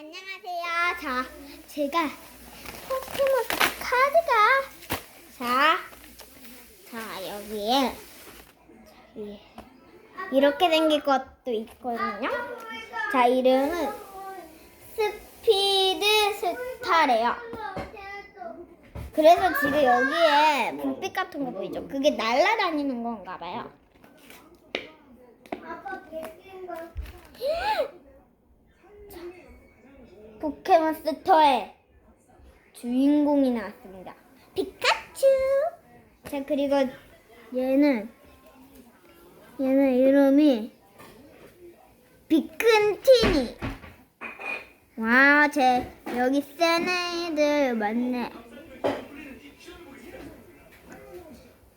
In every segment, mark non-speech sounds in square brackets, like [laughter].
안녕하세요. 자, 제가 포켓몬 카드가 자, 자 여기에 여기 이렇게 생긴 것도 있거든요. 자, 이름은 스피드 스타래요. 그래서 지금 여기에 불빛 같은 거 보이죠? 그게 날아다니는 건가 봐요. [laughs] 포켓몬 스토어의 주인공이 나왔습니다. 피카츄. 자 그리고 얘는 얘는 이름이 비큰티니. 와, 제 여기 센 애들 많네.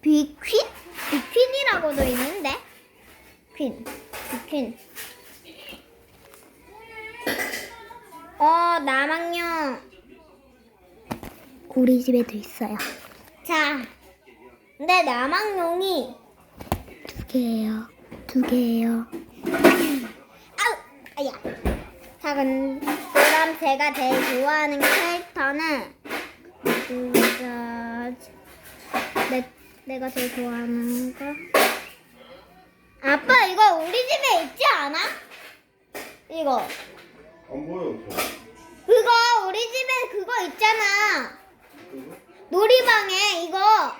비퀸? 비퀸이라고도 있는데. 퀸. 비퀸. 어, 나망용. 우리 집에도 있어요. 자, 근데 나망용이 두 개예요. 두 개예요. 아우, 아야. 자, 근- 그럼 제가 제일 좋아하는 캐릭터는 진짜 내 내가 제일 좋아하는 거. 아빠 이거 우리 집에 있지 않아? 이거. 안 보여. 그거 우리 집에 그거 있잖아. 놀이방에 이거. 아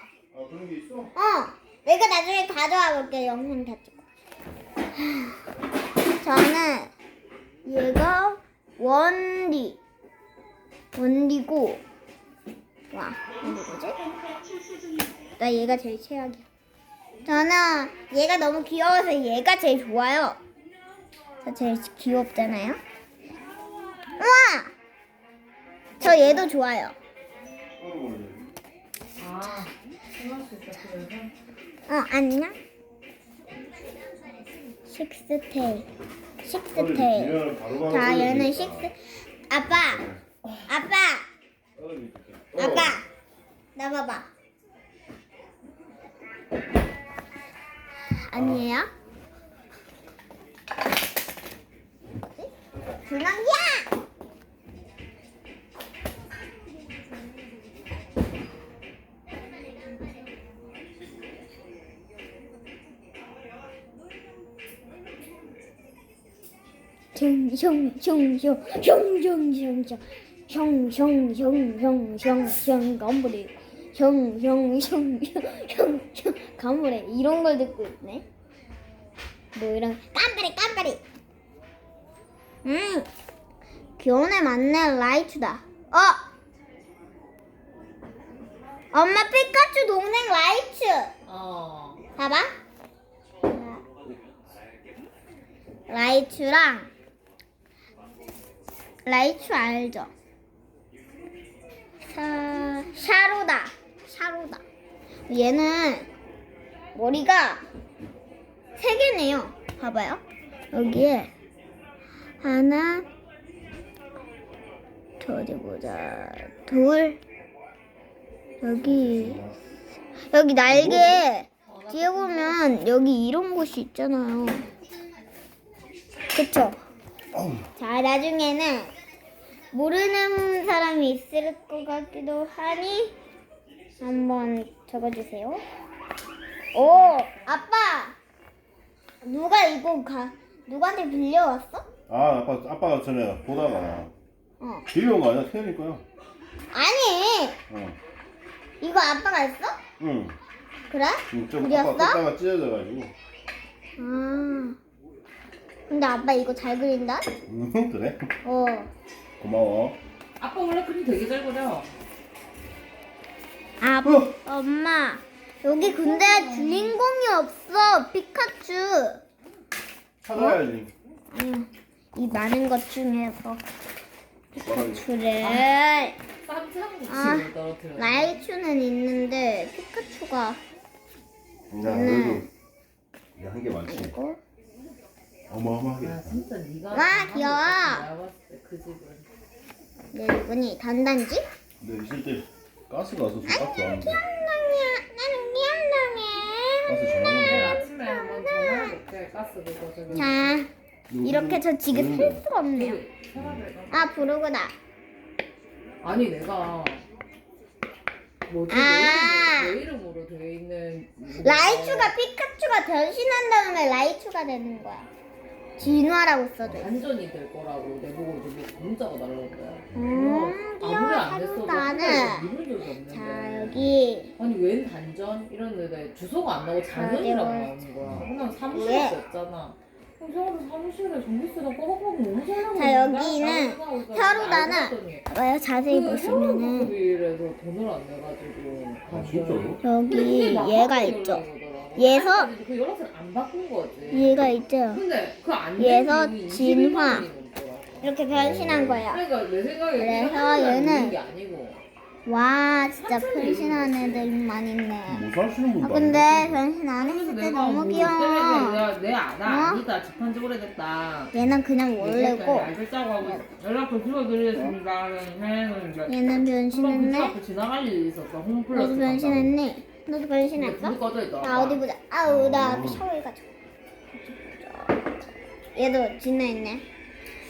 그런 게 있어? 어. 내가 나중에 가져와 볼게 영상 다 찍고. 저는 얘가 원디. 원디고. 와, 누구지? 나 얘가 제일 최악이야. 저는 얘가 너무 귀여워서 얘가 제일 좋아요. 저 제일 귀엽잖아요. 우와! 저 얘도 좋아요. 어, 안녕. 식스테일. 식스테일. 자, 얘는 식스. 아빠! 아빠! 아빠! 나 봐봐. 아니에요? 분홍이야! 형형형형형형형형형형형 건물이 형형형형형 건물에 이런 걸 듣고 있네. 뭐 이런 깜빡이 깜빡이. 음 교내 맞네 라이트다. 어 엄마 피카츄 동생 라이트. 어. 봐봐. 라이츄랑 라이츄 알죠? 샤, 샤로다. 샤로다. 얘는 머리가 세 개네요. 봐봐요. 여기에 하나, 저 어디 보자. 둘, 여기 여기 날개 뒤에 보면 여기 이런 곳이 있잖아요. 그쵸? 자, 나중에는 모르는 사람이 있을 것 같기도 하니 한번 적어주세요. 오, 아빠! 누가 이거 가, 누구한테 빌려왔어? 아 아빠 아빠가 전에 보다가 어. 빌려온 거 아니야? 태연이 거야. 아니! 어. 이거 아빠가 했어? 응. 그래? 좀 그렸어? 아빠 끄다가 찢어져가지고. 아. 근데 아빠 이거 잘 그린다? 응 그래? 어. 고마워. 아빠 원래 그림 되게 잘 그려. 아, 어. 엄마. 여기 근데 주인공이 없어. 피카츄. 찾아야지. 아니, 이 많은 것 중에서. 피카츄를 쌈장 아, 떨어뜨려. 라이츄는 있는데 피카츄가 야 음. 그래도 한개 많지. 아니고 어마어마하게. 야, 진짜 네가 와, 한 귀여워. 때그 집은 내 이분이 단단지? 근데 있을 때 가스가 와서 수밖에 안 돼. 귀염둥이야. 나는 귀염둥이. 가스 내일 전화는 아침에 한번 전화해볼게 가스 그거 저기 자, 이렇게 저 지금 셀 수가 없네요. 사람을 아 부르구나. 아니 내가 뭐지 아. 내, 이름, 내 이름으로 되어 있는 라이츄가 피카츄가 변신한 다음에 라이츄가 되는 거야. 진화라고 써져 있어. 반전이 될 거라고 내 보고 이제 문자가 날라온 거야. 음, 아무리 안 됐어도. 이런 적이 없는데. 자 여기 아니 웬 단전 이랬는데 주소가 안 나오고 장현이라고 나오는 거야. 그냥 사무실에 왜? 없잖아. 사무실에 전기세가 꼬박꼬박 너무 잘 나오고 자? 여기는 봤더니 봐요 자세히 그 보시면은 돈을 안 내가지고 아 진짜로? 여기 얘가 있죠. 얘서- 그 연락처를 안 바꾼 거지. 얘가 있죠. 근데 그안 얘서 진화. 21만 원이 넘더라고. 이렇게 변신한 거예요. 그러니까 내 생각에 그래서 얘는- 게 아니고 와 진짜 변신한 거지. 애들만 있네. 못 사시는 분도 아 근데. 변신 안 했을 때 너무 뭐 귀여워. 내가 내가 나 어? 아니다 집한 지 오래됐다. 얘는 그냥 원래고 하고. 하는 이제 얘는 한번 그집 변신했네. 앞에 지나갈 일이 있었어. 홈플러스 너도 변신했네. 너도 변신했어? 불이 꺼져 있더라고. 나 어디 보자. 아우 나 어. 샤워해 가지고. 얘도 진화했네.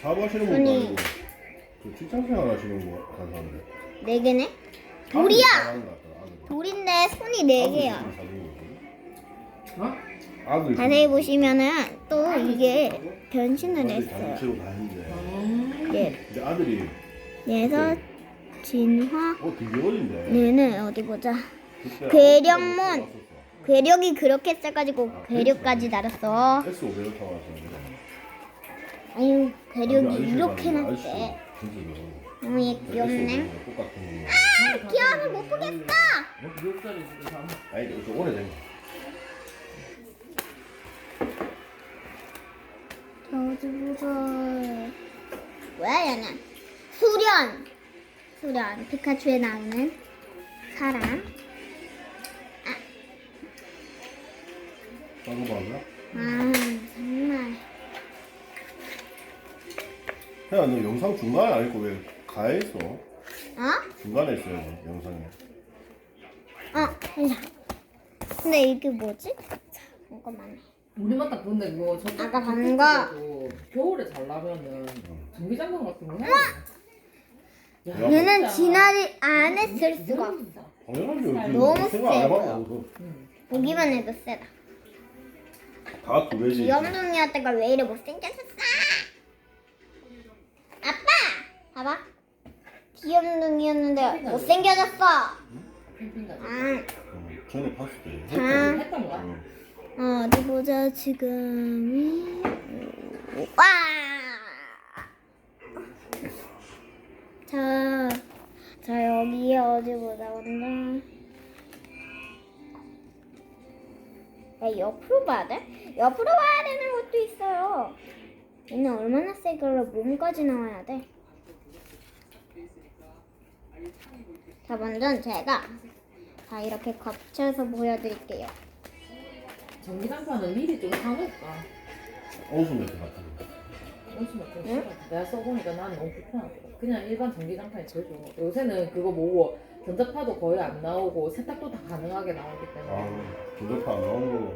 사업하시는 분도 손이- 아니고 그 직장생활 하시는 거 가사인데. 네 개네. 돌이야. 돌인데 손이 네 개야. 어? 아들 자세히 보시면은 또 이게 변신을 했어요. 장치로 다 했는데. 음. 얘 근데 아들이 얘서 진화. 어 되게 어린데. 얘는 어디 보자. 왔었어. 괴력이 그렇게 세가지고 괴력까지 날았어. S 500을 타고 왔었는데. 아유 괴력이 이렇게 났대. 너무 얘 귀엽네. 똑같은 거. 아, 귀여워서 못 보겠어. 몇 살이 지금 다 아니 좀 오래된 거. 어디 보자. 뭐야 얘는? 수련. 수련. 피카츄에 나오는 사람. 봐봐. 아 정말. 야, 너 영상 중간에 안 했고 왜 가에 있어? 어? 중간에 있어야지 영상에. 어, 괜찮아. 근데 이게 뭐지? 자, 잠깐만. 우리만 딱 근데 그거 저 아까 봤는 거. 겨울에 잘 나면은 전기장판 같은 거 해야 돼. 야, 얘는. 진화를 안 했을 수가 없어. 당연하지. 요즘 너무 생각 안 세요. 보기만 해도 세다. 다두 배지. 귀염둥이한테가 왜 이래 못생겨졌어? 아빠! 봐봐. 귀염둥이였는데 못생겨졌어. 가서. 아, 응, 전에 봤을 때. 아. 했던 거야? 응. 어, 어디 보자, 지금. 와! 자, 자, 여기 어디 보자, 먼저. 야, 옆으로 봐야 돼? 옆으로 봐야 되는 것도 있어요. 얘는 얼마나 세길래 몸까지 나와야 돼? 자, 먼저 제가 자, 이렇게 겹쳐서 보여드릴게요. 전기장판은 미리 좀 사놓을까? 거. 옷이면 좀 응? 싫어. 내가 써보니까 난 너무 불편하더라. 그냥 일반 전기장판이 제일 좋은 거 같아. 요새는 그거 뭐고 전자파도 거의 안 나오고 세탁도 다 가능하게 나오기 때문에. 아, 거.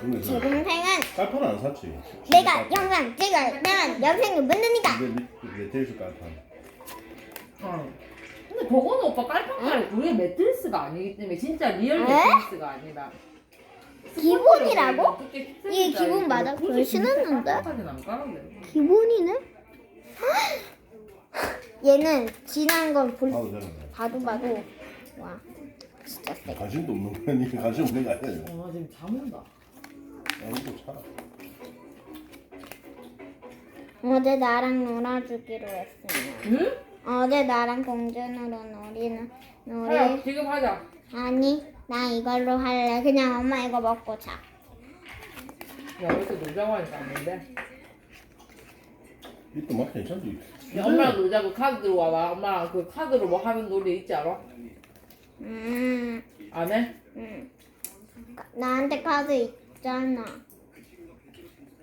근데 제그 동생은 깔판은 안 샀지. 내가 영상 찍으면 영상을 만드니까 근데 메테리스 깔판. 어. 근데 그거는 오빠 깔판깔이 우리의 매트리스가 아니기 때문에 진짜 리얼 에? 매트리스가 아니라 기본이라고? 이게 기본 맞아? 진짜 신었는데? 기본이네? [laughs] 얘는 진한 건 볼, 봐도 되는데. 봐도 봐도 와 진짜 세 관심도 없는 거 아니 관심 없는 거 아니야? 이거. 어 지금 잠 온다. 아무도 차. 어제 나랑 놀아주기로 했으면 응? 어제 나랑 공준으로 놀이는 놀이 하자 지금 하자. 아니 나 이걸로 할래 그냥 엄마 이거 먹고 자야 이렇게 놀자고 하니까 안 된대. 이또 막 괜찮지. 야, 엄마랑 놀자고 카드 들어와봐. 엄마랑 그 카드로 뭐 하는 놀이 있지 않아? 음, 안 해? 음. 나한테 카드 있잖아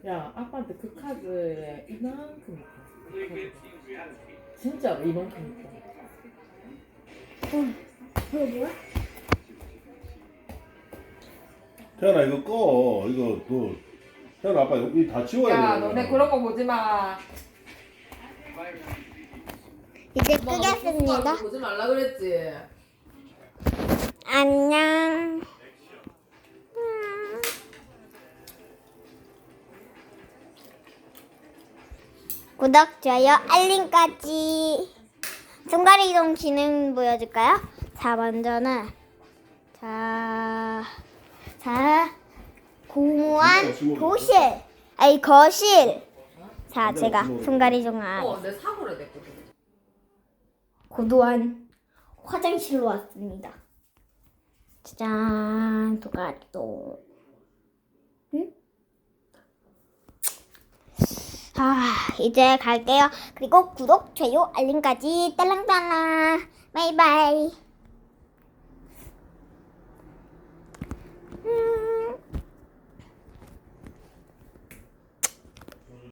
야 아빠한테 그 카드에 이만큼 있어. 그 카드. 진짜로 이만큼 있어. 이거 뭐야? 태연아 이거 꺼. 이거 너 태연아 아빠 여기 다 치워야 돼. 야 너네 그런 거 보지 마. 이제 끄겠습니다. 보지 말라 그랬지. 안녕. 음. 구독, 좋아요, 알림까지. 순간 이동 기능 보여줄까요? 자, 먼저는 자, 자, 고무한 도실, 아니 거실. 자, 제가 순간 이동한 어, 내 사고를 냈거든. 고도한 화장실로 왔습니다. 짜잔, 도가리도. 응? 아, 이제 갈게요. 그리고 구독, 좋아요, 알림까지 딸랑딸랑. 바이바이.